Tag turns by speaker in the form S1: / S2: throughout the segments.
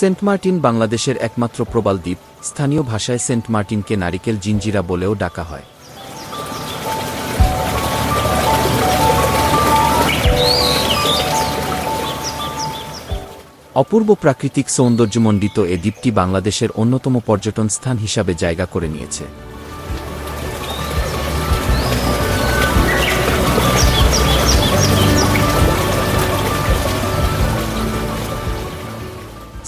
S1: Saint Martin বাংলাদেশের একমাত্র প্রবাল দ্বীপ। স্থানীয় ভাষায় সেন্ট মার্টিনকে নারিকেল জিঞ্জিরা বলেও ডাকা হয়। অপূর্ব প্রাকৃতিক সৌন্দর্যমণ্ডিত এ দ্বীপটি বাংলাদেশের অন্যতম পর্যটন স্থান হিসাবে জায়গা করে নিয়েছে।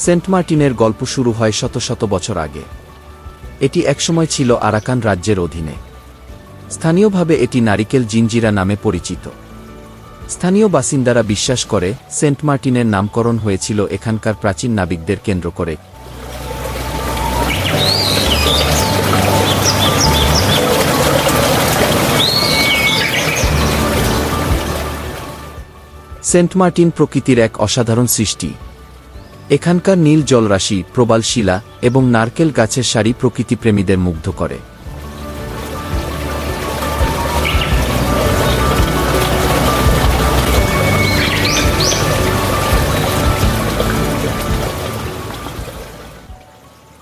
S1: সেন্ট মার্টিনের গল্প শুরু হয় শত শত বছর আগে। এটি একসময় ছিল আরাকান রাজ্যের অধীনে। স্থানীয়ভাবে এটি নারিকেল জিঞ্জিরা নামে পরিচিত। স্থানীয় বাসিন্দারা বিশ্বাস করে সেন্ট মার্টিনের নামকরণ হয়েছিল এখানকার প্রাচীন নাবিকদের কেন্দ্র করে। সেন্ট মার্টিন প্রকৃতির এক অসাধারণ সৃষ্টি। এখানকার নীল জলরাশি, প্রবাল শিলা এবং নারকেল গাছের সারি প্রকৃতিপ্রেমীদের মুগ্ধ করে।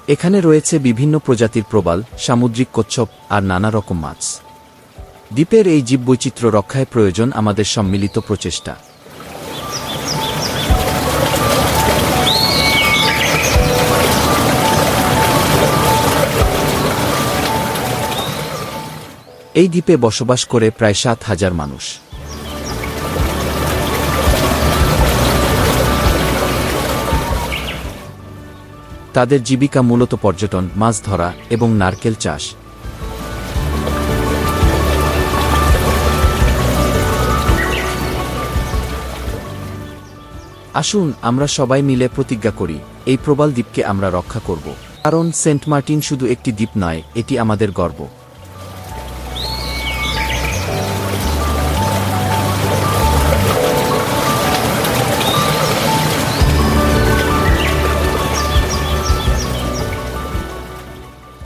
S1: এখানে রয়েছে বিভিন্ন প্রজাতির প্রবাল, সামুদ্রিক কচ্ছপ আর নানা রকম মাছ। দ্বীপের এই জীববৈচিত্র্য রক্ষায় প্রয়োজন আমাদের সম্মিলিত প্রচেষ্টা। এই দ্বীপে বসবাস করে প্রায় সাত হাজার মানুষ। তাদের জীবিকা মূলত পর্যটন, মাছ ধরা এবং নারকেল চাষ। আসুন আমরা সবাই মিলে প্রতিজ্ঞা করি, এই প্রবাল দ্বীপকে আমরা রক্ষা করব। কারণ সেন্ট মার্টিন শুধু একটি দ্বীপ নয়, এটি আমাদের গর্ব।